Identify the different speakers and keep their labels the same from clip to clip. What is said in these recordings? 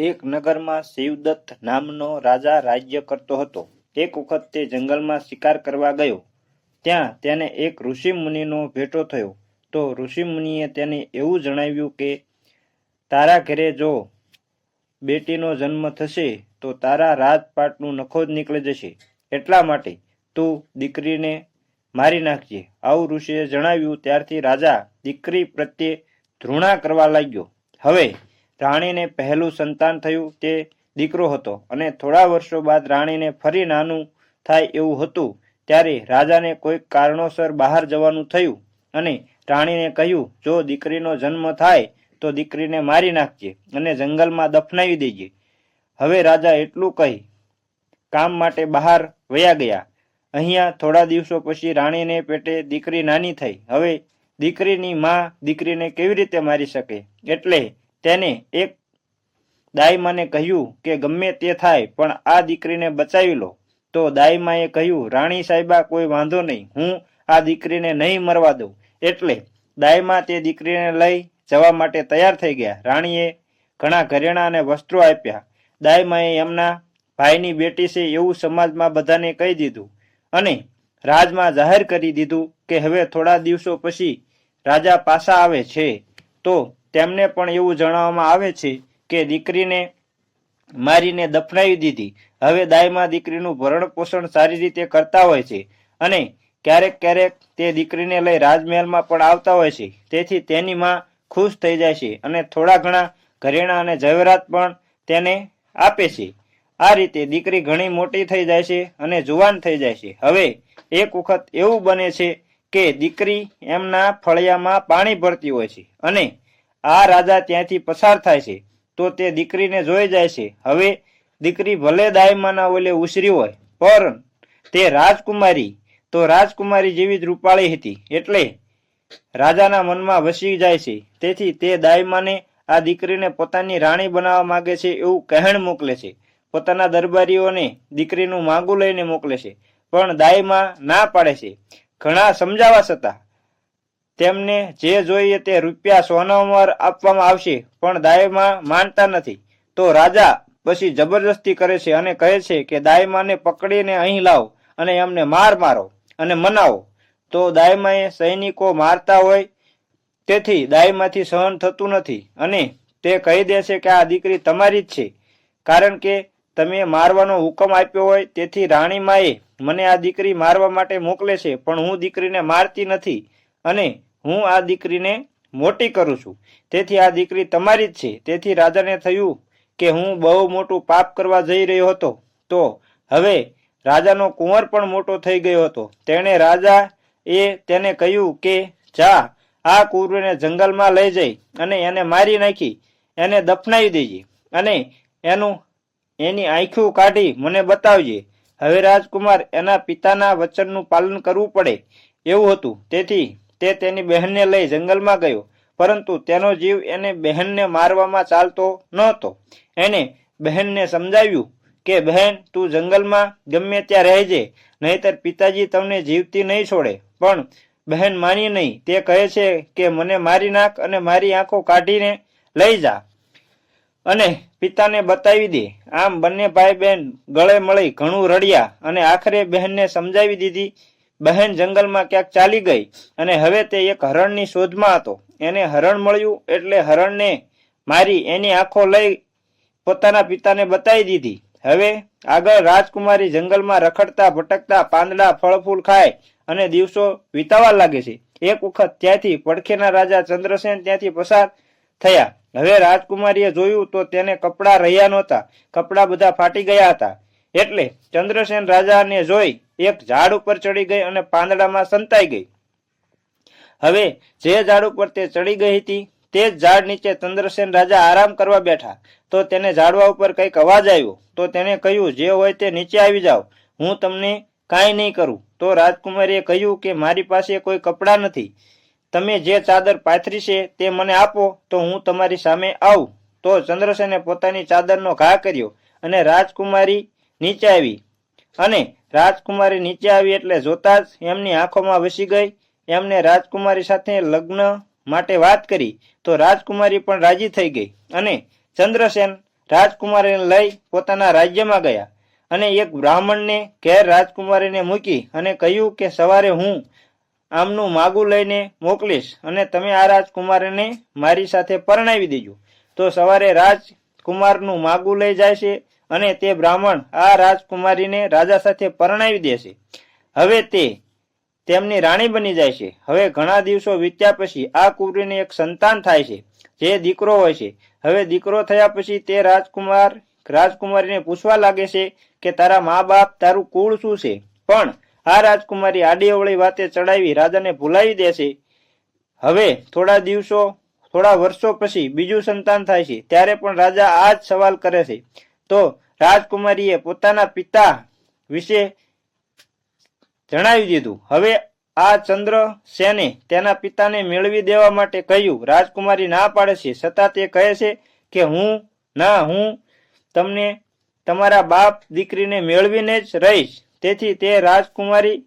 Speaker 1: એક નગરમાં શિવદત્ત નામનો રાજા રાજ્ય કરતો હતો. એક વખત તે જંગલમાં શિકાર કરવા ગયો. ત્યાં તેને એક ઋષિ મુનિનો ભેટો થયો. તો ઋષિ મુનિએ તેને એવું જણાવ્યું કે, તારા ઘરે જો બેટીનો જન્મ થશે, તો તારા રાજપાટનું નખો જ નીકળી જશે. એટલા માટે તું દીકરીને મારી નાખજે. આવું ઋષિએ જણાવ્યું. ત્યારથી રાજા દીકરી પ્રત્યે ધૃણા કરવા લાગ્યો. હવે રાણીને પહેલું સંતાન થયું તે દીકરો હતો અને થોડા વર્ષો બાદ રાણીને ફરી નાનું થાય એવું હતું ત્યારે રાજાને કોઈક કારણોસર બહાર જવાનું થયું અને રાણીને કહ્યું, જો દીકરીનો જન્મ થાય તો દીકરીને મારી નાખજે અને જંગલમાં દફનાવી દેજે. હવે રાજા એટલું કહી કામ માટે બહાર વયા ગયા. અહીંયા થોડા દિવસો પછી રાણીને પેટે દીકરી નાની થઈ. હવે દીકરીની માં દીકરીને કેવી રીતે મારી શકે? એટલે તેને એક દાઈમાને કહ્યું કે ગમે તે થાય, પણ આ દીકરીને બચાવી લો. તો દાઈમાએ કહ્યું, રાણી સાહેબા, કોઈ વાંધો નહીં, હું આ દીકરીને નહીં મરવા દઉં. એટલે દાઈમા તે દીકરીને લઈ જવા માટે તૈયાર થઈ ગયા. રાણીએ ઘણા ઘરેણાં અને વસ્ત્રો આપ્યા. દાઈમાએ એમના ભાઈની બેટી છે એવું સમાજમાં બધાને કહી દીધું અને રાજમાં જાહેર કરી દીધું કે હવે થોડા દિવસો પછી રાજા પાછા આવે છે. તો તેમને પણ એવું જણાવવામાં આવે છે કે દીકરીને મારીને દફનાવી દીધી. હવે દાયમાં દીકરીનું ભરણ પોષણ સારી રીતે કરતા હોય છે અને ક્યારેક ક્યારેક તે દીકરીને લઈ રાજમહેલમાં પણ આવતા હોય છે. તેથી તેની માં ખુશ થઈ જાય છે અને થોડા ઘણા ઘરેણાં અને જવેરાત પણ તેને આપે છે. આ રીતે દીકરી ઘણી મોટી થઈ જાય છે અને જુવાન થઈ જાય છે. હવે એક વખત એવું બને છે કે દીકરી એમના ફળિયામાં પાણી ભરતી હોય છે અને આ રાજા ત્યાંથી પસાર થાય છે. તો તે દીકરીને જોઈ જાય છે. હવે દીકરી ભલે દાયમાના ઓલે ઉછરી હોય, પણ તે રાજકુમારી. તો રાજકુમારી જેવી જ રૂપાળી હતી. એટલે રાજાના મનમાં વસી જાય છે. તેથી તે દાયમાને આ દીકરીને પોતાની રાણી બનાવવા માંગે છે એવું કહેણ મોકલે છે. પોતાના દરબારીઓને દીકરીનું માંગુ લઈને મોકલે છે. પણ દાયમાં ના પાડે છે. ઘણા સમજાવવા છતાં તેમને જે જોઈએ તે રૂપિયા સોનામર આપવામાં આવશે, પણ દાયમાં માનતા નથી. તો રાજા પછી જબરજસ્તી કરે છે અને કહે છે કે દાયમાને પકડીને અહીં લાવો અને એમને માર મારો અને મનાવો. તો દાયમાએ સૈનિકો મારતા હોય, તેથી દાયમાંથી સહન થતું નથી અને તે કહી દે છે કે આ દીકરી તમારી જ છે. કારણ કે તમે મારવાનો હુકમ આપ્યો હોય, તેથી રાણીમાએ મને આ દીકરી મારવા માટે મોકલે છે, પણ હું દીકરીને મારતી નથી અને હું આ દીકરીને મોટી કરું છું. તેથી આ દીકરી તમારી જ છે. તેથી રાજાને થયું કે હું બહુ મોટું પાપ કરવા જઈ રહ્યો હતો, તો હવે રાજાનો કુંવર પણ મોટો થઈ ગયો હતો. તેણે રાજા એ તેને કહ્યું કે, જા, આ કુંવરને જંગલમાં લઈ જઈ અને એને મારી નાખી, એને દફનાવી દેજે અને એનું, એની આંખું કાઢી મને બતાવજે. હવે રાજકુમાર એના પિતાના વચનનું પાલન કરવું પડે. એવું હતું. તેથી તે તેની બહેનને લઈ જંગલમાં ગયો. પરંતુ તેનો જીવ એને બહેનને મારવામાં ચાલતો નહોતો. એને બહેનને સમજાવ્યું કે, બહેન, તું જંગલમાં ગમે ત્યાં રહેજે, નહીતર પિતાજી તમને જીવતી નહીં છોડે. પણ બહેન માની નહીં. તે કહે છે કે, મને મારી નાખ અને મારી આંખો કાઢીને લઈ જા અને પિતાને બતાવી દે. આમ બંને ભાઈ બહેન ગળે મળી ઘણું રડ્યા અને આખરે બહેનને સમજાવી દીધી બહેન જંગલમાં ક્યાંક ચાલી ગઈ અને હવે તે એક હરણની શોધમાં હતો. એને હરણ મળ્યું એટલે હરણને મારી એની આંખો લઈ પોતાના પિતાને બતાવી દીધી. હવે આગળ રાજકુમારી જંગલમાં રખડતા, ભટકતા પાંદડા, ફળફૂલ ખાય અને દિવસો વિતાવા લાગે છે. એક વખત ત્યાંથી પડખેના રાજા ચંદ્રસેન ત્યાંથી પસાર થયા. હવે રાજકુમારીએ જોયું તો તેને કપડાં રહ્યા નહોતા. કપડાં બધા ફાટી ગયા હતા. એટલે ચંદ્રસેન રાજાને જોઈ એક ઝાડ ઉપર ચડી ગઈ અને પાંદડામાં સંતાઈ ગઈ. હવે જે ઝાડ ઉપર તે ચડી ગઈ હતી, તે જ ઝાડ નીચે ચંદ્રસેન રાજા આરામ કરવા બેઠા. તો તેને ઝાડવા ઉપર કંઈક અવાજ આવ્યો. તો તેને કહ્યું, જે હોય તે નીચે આવી જાઓ. હું તમને કાંઈ નહીં કરું. તો રાજકુમારીએ કહ્યું કે, મારી પાસે કોઈ કપડાં નથી. તમે જે ચાદર પાથરી છે તે મને આપો, તો હું તમારી સામે આવું. તો ચંદ્રસેને પોતાની ચાદરનો ઘા કર્યો અને રાજકુમારી નીચે આવી. અને રાજકુમારી નીચે આવી એટલે જોતા જ એમની આંખોમાં વસી ગઈ. એમને રાજકુમારી સાથે લગ્ન માટે વાત કરી તો રાજકુમારી પણ રાજી થઈ ગઈ. અને ચંદ્રસેન રાજકુમારીને લઈ પોતાના રાજ્યમાં ગયા. અને એક બ્રાહ્મણને ઘેર રાજકુમારીને મૂકી અને કહ્યું કે સવારે હું આમનું માગું લઈને મોકલીશ અને તમે આ રાજકુમારીને મારી સાથે પરણાવી દેજો. તો સવારે રાજકુમારનું માગું લઈ જાય છે. અને તે બ્રાહ્મણ આ રાજકુમારીને રાજા સાથે પરણાવી દેશે હવે તે તેમની રાણી બની જાય છે. હવે ઘણા દિવસો વીત્યા પછી આ કુંવરીને એક સંતાન થાય છે, જે દીકરો હોય છે. હવે દીકરો થયા પછી તે રાજકુમાર, રાજકુમારીને પૂછવા લાગે છે કે તારા મા બાપ તારું કુળ શું છે? પણ આ રાજકુમારી આડી અવળી વાતે ચડાવી રાજાને ભૂલાવી દેશે હવે થોડા દિવસો, થોડા વર્ષો પછી બીજું સંતાન થાય છે. ત્યારે પણ રાજા આ જ સવાલ કરે છે. તો રાજકુમારીએ પોતાના પિતા વિશે જણાવી દીધું. હવે આ ચંદ્ર સેને તેના પિતાને મેળવી દેવા માટે કહ્યું, રાજકુમારી ના પાડે છે. છતાં તે કહે છે કે હું, ના, હું તમને તમારા બાપ દીકરીને મેળવીને જ રહીશ. તેથી તે રાજકુમારી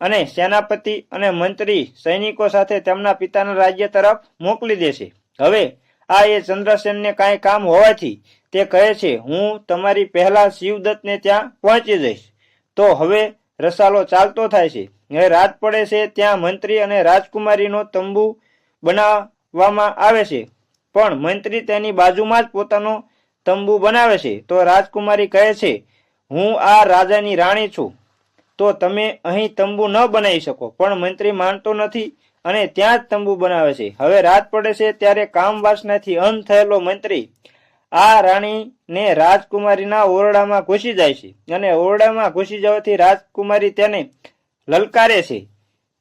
Speaker 1: અને સેનાપતિ અને મંત્રી સૈનિકો સાથે તેમના પિતાના રાજ્ય તરફ મોકલી દેશે. હવે આ એ ચંદ્રસેનને કાંઈ કામ હોવાથી તે કહે છે, હું તમારી પહેલા શિવદત્તને ત્યાં પહોંચી જઈશ. તો હવે રસાલો ચાલતો થાય છે. હવે રાત પડે છે, ત્યાં મંત્રી અને રાજકુમારીનો તંબુ બનાવવામાં આવે છે. પણ મંત્રી તેની બાજુમાં જ પોતાનો તંબુ બનાવે છે. તો રાજકુમારી કહે છે, હું આ રાજાની રાણી છું. તો તમે અહીં તંબુ ન બનાવી શકો. પણ મંત્રી માનતો નથી અને ત્યાં જ તંબુ બનાવે છે. હવે રાત પડે છે, ત્યારે કામ વાસનાથી અંત થયેલો મંત્રી આ રાણીને રાજકુમારીના ઓરડામાં ઘૂસી જાય છે અને ઓરડામાં ઘૂસી જવાથી રાજકુમારી તેને લલકારે છે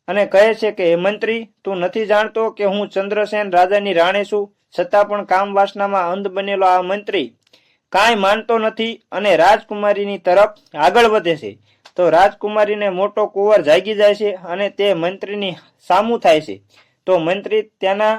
Speaker 1: અને કહે છે કે, હે મંત્રી, તું નથી જાણતો કે હું ચંદ્રસેન રાજાની રાણી છું? છતાં પણ કામ વાસનામાં અંધ બનેલો આ મંત્રી કાંઈ માનતો નથી અને રાજકુમારીની તરફ આગળ વધે છે. તો રાજકુમારીને મોટો કુંવર જાગી જાય છે અને તે મંત્રીની સામું થાય છે. તો મંત્રી તેના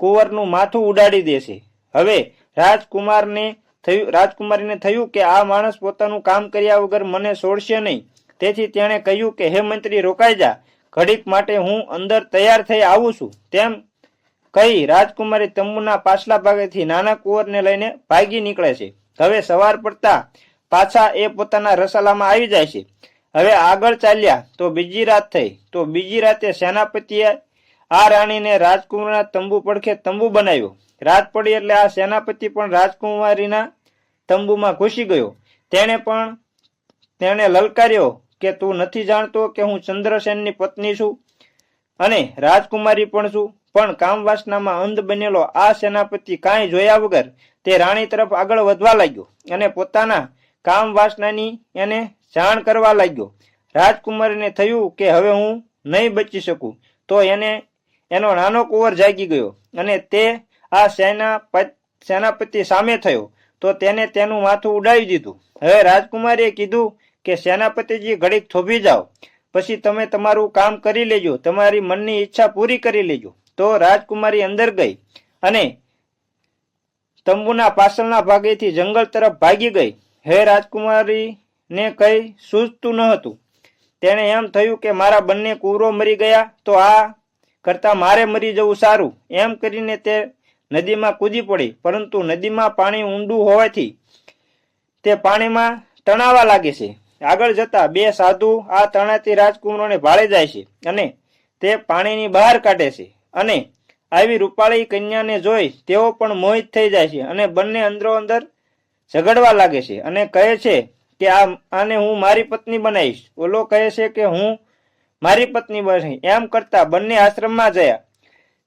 Speaker 1: કુંવરનું માથું ઉડાડી દે છે. હવે રાજકુમારને થયું રાજકુમારીને થયું કે આ માણસ પોતાનું કામ કર્યા વગર મને છોડશે નહીં. તેથી તેણે કહ્યું કે, હે મંત્રી, રોકાઈ જા. ઘડીક માટે હું અંદર તૈયાર થઈ આવું છું. તેમ કહી રાજકુમારી તંબુના પાછલા ભાગેથી નાના કુંવરને લઈને ભાગી નીકળે છે. હવે સવાર પડતા પાછા એ પોતાના રસાલામાં આવી જાય છે. હવે આગળ ચાલ્યા તો બીજી રાત થઈ. તો બીજી રાતે સેનાપતિએ આ રાણીને રાજકુમારના તંબુ પડખે તંબુ બનાવ્યો. રાત પડી એટલે આ સેનાપતિ પણ રાજકુમારીના તંબુમાં ઘૂસી ગયો. તેણે પણ તેણે લલકાર્યો કે તું નથી જાણતો કે હું ચંદ્રસેનની પત્ની છું અને રાજકુમારી પણ છું, પણ કામવાસનામાં અંધ બનેલો આ સેનાપતિ કાંઈ જોયા વગર તે રાણી તરફ આગળ વધવા લાગ્યો અને પોતાના કામવાસનાની એને જાણ કરવા લાગ્યો. રાજકુમારીને થયું કે હવે હું નહીં બચી શકું, તો એને એનો નાનો કુંવર જાગી ગયો અને તે આ સેના સેનાપતિ સામે થયો. તો તેને તેનું માથું ઉડાવી દીધું. હવે રાજકુમારીએ કીધું કે, સેનાપતિજી, ઘડીક થોભી જાઓ. પછી તમે તમારું કામ કરી લેજો. તમારી મનની ઈચ્છા પૂરી કરી લેજો. તો રાજકુમારી અંદર ગઈ અને તંબુના પાછળના ભાગેથી જંગલ તરફ ભાગી ગઈ. હે રાજકુમારીને કઈ સૂઝતું ન હતું. તેણે એમ થયું કે, મારા બંને કુવરો મરી ગયા. તો આ કરતા મારે મરી જવું સારું. એમ કરીને તે નદીમાં કૂદી પડી. પરંતુ નદીમાં પાણી ઊંડું હોવાથી તે પાણીમાં તણાવા લાગે છે. આગળ જતા બે સાધુ આ તણાતી રાજકુમારોને ભાળે જાય છે અને તે પાણીની બહાર કાઢે છે. અને આવી રૂપાળી કન્યાને જોઈ તેઓ પણ મોહિત થઈ જાય છે અને બંને અંદરો અંદર ઝઘડવા લાગે છે અને કહે છે કે આ આને હું મારી પત્ની બનાવીશ. ઓલો કહે છે કે હું મારી પત્ની બની. એમ કરતા બંને આશ્રમમાં જયા.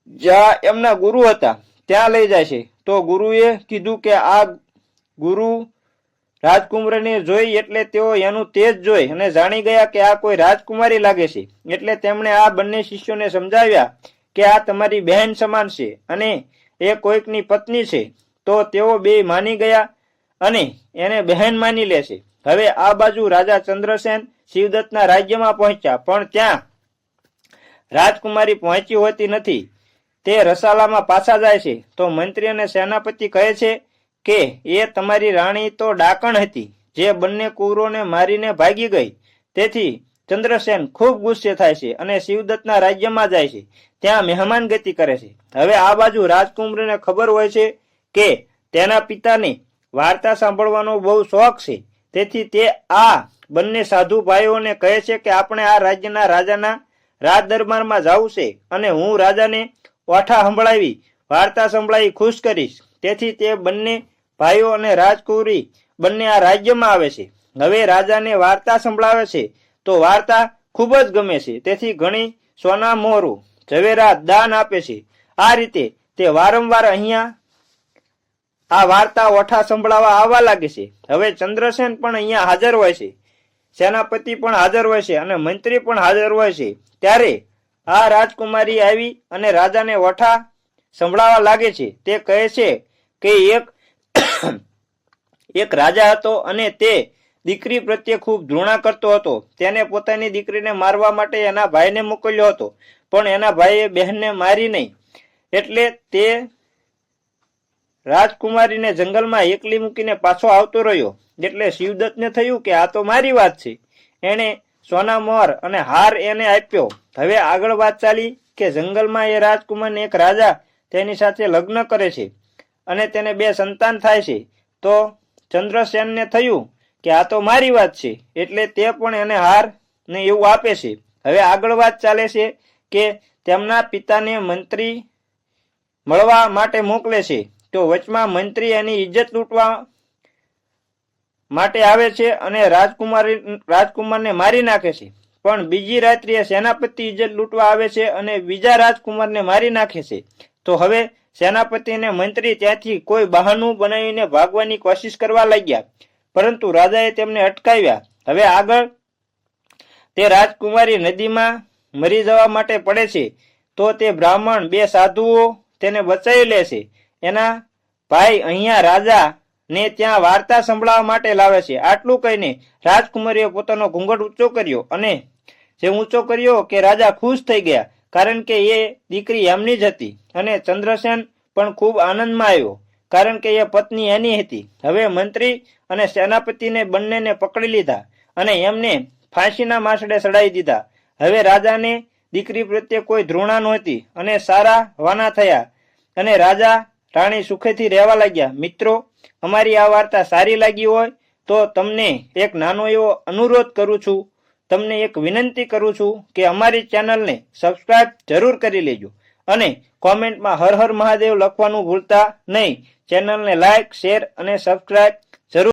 Speaker 1: જ્યાં એમના ગુરુ હતા. ત્યાં લઈ જાય છે. તો ગુરુએ કીધું કે આ ગુરુ રાજકુમારીને જોઈ એટલે તેઓ એનું તેજ જોઈ અને જાણી ગયા કે આ કોઈ રાજકુમારી લાગે છે. એટલે તેમણે આ બંને શિષ્યોને સમજાવ્યા કે આ તમારી બહેન સમાન છે અને એ કોઈકની પત્ની છે. તો તેઓ બે માની ગયા અને એને બહેન માની લે છે. હવે આ બાજુ રાજા ચંદ્રસેન શિવદત્તના રાજ્યમાં પહોંચ્યા, પણ ત્યાં રાજકુમારી પહોંચી હોતી નથી. તે રસાલામાં પાછા જાય છે. તો મંત્રી અને સેનાપતિ કહે છે કે, એ તમારી રાણી તો ડાકણ હતી, જે બંને કુરોને મારીને ભાગી ગઈ. તેથી ચંદ્રસેન ખૂબ ગુસ્સે થાય છે અને શિવદત્તના રાજ્યમાં જાય છે. ત્યાં મહેમાન ગતિ કરે છે. હવે આ બાજુ રાજકુમારીને ખબર હોય છે કે તેના પિતાને વાર્તા સાંભળવાનો બહુ શોખ છે. તેથી તે આ બંને સાધુ ભાઈઓને કહે છે કે આપણે આ રાજ્યના રાજાના રાજ દરબારમાં જવું છે અને હું રાજાને ઓઠા સંભળાવી, વાર્તા સંભળાવી ખુશ કરીશ. તેથી તે બંને ભાઈઓ અને રાજકુરી બંને આ રાજ્યમાં આવે છે. હવે રાજાને વાર્તા સંભળાવે છે તો વાર્તા ખૂબ જ ગમે છે. તેથી ઘણી સોના મોરું ઝવેરાત, દાન આપે છે. આ રીતે તે વારંવાર અહીંયા આ વાર્તા ઓઠા સંભળાવા આવવા લાગે છે. હવે ચંદ્રસેન પણ અહીંયા હાજર હોય છે. સેનાપતિ પણ હાજર હોય છે અને મંત્રી પણ હાજર હોય છે. ત્યારે આ રાજકુમારી આવી અને રાજાને વઠા સંભળાવા લાગે છે. તે કહે છે કે એક એક રાજા હતો અને તે દીકરી પ્રત્યે ખૂબ ધૃણા કરતો હતો. તેને પોતાની દીકરીને મારવા માટે એના ભાઈને મોકલ્યો હતો. પણ એના ભાઈએ બહેનને મારી નહીં. એટલે તે રાજકુમારીને જંગલમાં એકલી મૂકીને પાછો આવતો રહ્યો. એટલે શિવદત્તને થયું કે આ તો મારી વાત છે. એણે સોના મોર અને હાર એને આપ્યો. હવે આગળ વાત ચાલી કે જંગલમાં એ રાજકુમારને એક રાજા તેની સાથે લગ્ન કરે છે અને તેને બે સંતાન થાય છે. તો ચંદ્રસેનને થયું કે આ તો મારી વાત છે, એટલે તે પણ એને હાર ને એવું આપે છે. હવે આગળ વાત ચાલે છે કે તેમના પિતાને મંત્રી મળવા માટે મોકલે છે. તો વચમાં મંત્રી એની ઇજ્જત લૂંટવા માટે આવે છે અને રાજકુમારી, રાજકુમારને મારી નાખે છે. પણ બીજી રાત્રિએ સેનાપતિ ઇજ્જત લૂંટવા આવે છે અને બીજા રાજકુમારને મારી નાખે છે. તો હવે સેનાપતિ અને મંત્રી ત્યાંથી કોઈ બહાનું બનાવીને ભાગવાની કોશિશ કરવા લાગ્યા. પરંતુ રાજાએ તેમને અટકાવ્યા. હવે આગળ તે રાજકુમારી નદીમાં મરી જવા માટે પડે છે. તો તે બ્રાહ્મણ બે સાધુઓ તેને બચાવી લે છે. એના ભાઈ અહીંયા રાજા ને ત્યાં વાર્તા સંભળાવવા માટે લાવે છે. આટલું કહીને રાજકુમારીએ પોતાનો ઘૂંઘટ ઊંચો કર્યો અને જે ઊંચો કર્યો કે રાજા ખુશ થઈ ગયા, કારણ કે એ દીકરી એમની જ હતી અને ચંદ્રસેન પણ ખૂબ આનંદમાં આવ્યો, કારણ કે એ પત્ની એની હતી. હવે મંત્રી અને સેનાપતિને બંનેને પકડી લીધા અને એમને ફાંસીના માસડે ચડાવી દીધા. હવે રાજાને દીકરી પ્રત્યે કોઈ ધૃણા નહોતી અને સારા વાના થયા અને રાજા રાણી સુખેથી રહેવા લાગ્યા. મિત્રો, અમારી આ વાર્તા સારી લાગી હોય તો તમને એક નાનો એવો અનુરોધ કરું છું. તમને એક વિનંતી કરું છું કે અમારી ચેનલને સબસ્ક્રાઇબ જરૂર કરી લેજો અને કોમેન્ટમાં હર હર મહાદેવ લખવાનું ભૂલતા નહીં. ચેનલને લાઇક, શેર અને સબસ્ક્રાઇબ